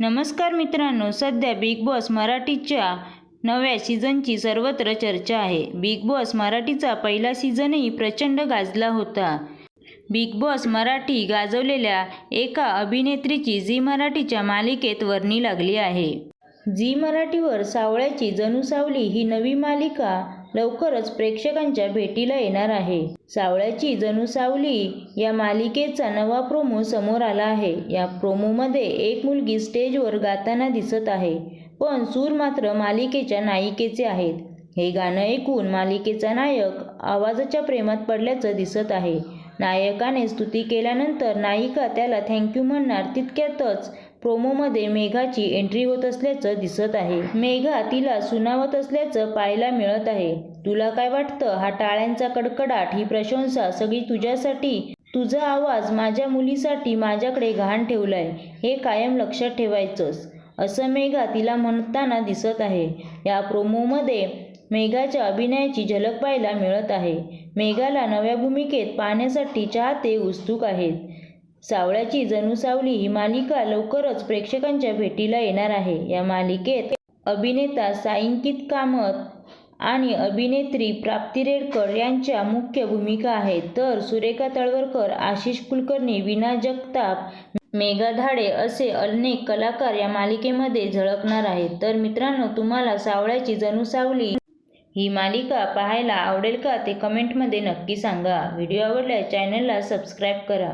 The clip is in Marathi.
नमस्कार मित्रांनो सध्या बिग बॉस मराठीच्या नव्या सीझनची सर्वत्र चर्चा आहे. बिग बॉस मराठीचा पहिला सीझनही प्रचंड गाजला होता. बिग बॉस मराठी गाजवलेल्या एका अभिनेत्रीची झी मराठीच्या मालिकेत वर्णी लागली आहे. झी मराठीवर सावळ्याची जणू सावली ही नवी मालिका लवकरच प्रेक्षकांच्या भेटीला येणार आहे. सावळ्याची जणू सावली या मालिकेचा नवा प्रोमो समोर आला आहे. या प्रोमोमध्ये एक मुलगी स्टेजवर गाताना दिसत आहे पण सूर मात्र मालिकेच्या नायिकेचे आहेत. हे गाणं ऐकून मालिकेचा नायक आवाजाच्या प्रेमात पडल्याचं दिसत आहे. नायकाने स्तुती केल्यानंतर नायिका त्याला थँक्यू म्हणणार तितक्यातच प्रोमोमध्ये मेघाची एंट्री होत असल्याचं दिसत आहे. मेघा तिला सुनावत असल्याचं पाहायला मिळत आहे. तुला काय वाटतं? हा टाळ्यांचा कडकडाट ही प्रशंसा सगळी तुझ्यासाठी तुझा आवाज माझ्या मुलीसाठी माझ्याकडे घाण ठेवलाय. हे कायम लक्षात ठेवायचंच. असं मेघा तिला म्हणताना दिसत आहे. या प्रोमोमध्ये मेघाच्या अभिनयाची झलक पाहायला मिळत आहे. मेघाला नव्या भूमिकेत पाहण्यासाठी चाहते उत्सुक आहेत. सावळ्याची जणू सावली ही मालिका लवकरच प्रेक्षकांच्या भेटीला येणार आहे. या मालिकेत अभिनेता साईंकित कामत आणि अभिनेत्री प्राप्ती रेडकर यांच्या मुख्य भूमिका आहेत. तर सुरेखा तळवरकर आशिष कुलकर्णी विना जगताप मेघा धाडे असे अनेक कलाकार या मालिकेमध्ये झळकणार आहेत. तर मित्रांनो तुम्हाला सावळ्याची जणू सावली ही मालिका पाहायला आवडेल का ते कमेंटमध्ये नक्की सांगा. व्हिडिओ आवडल्यास चॅनलला सबस्क्राईब करा.